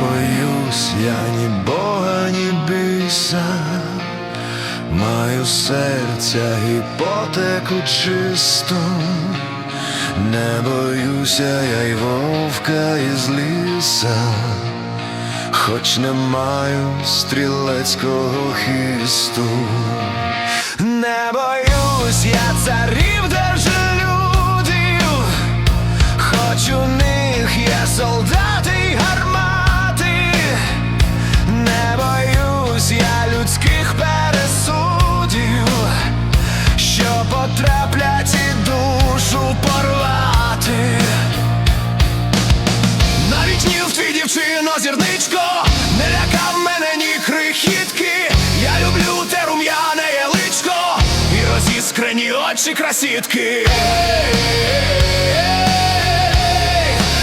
боюсь я ні Бога, ні біса, маю серця іпотеку чисту, не боюся я й вовка із ліса, хоч не маю стрілецького хисту. Не боюсь я царів розіскрені очі красітки.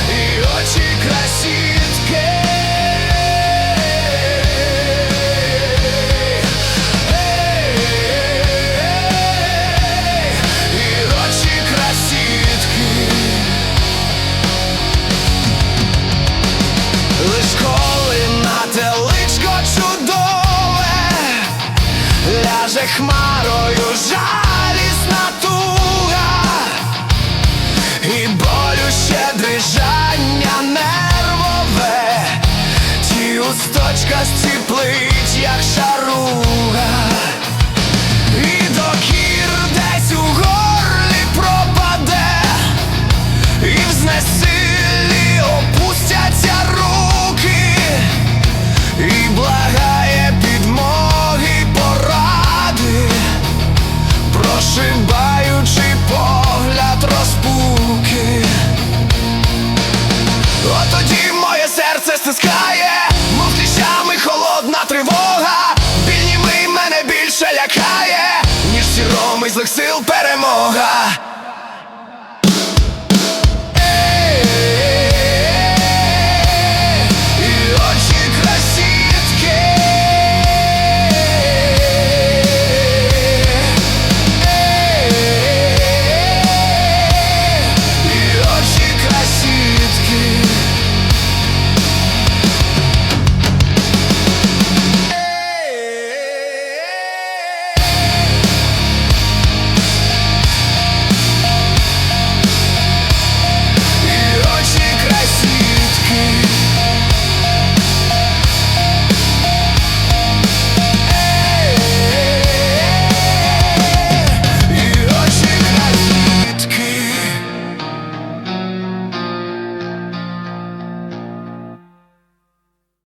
І очі красітки І очі красітки Лиш коли на теличко чудове ляже хмарою жалісна not reflexil, pero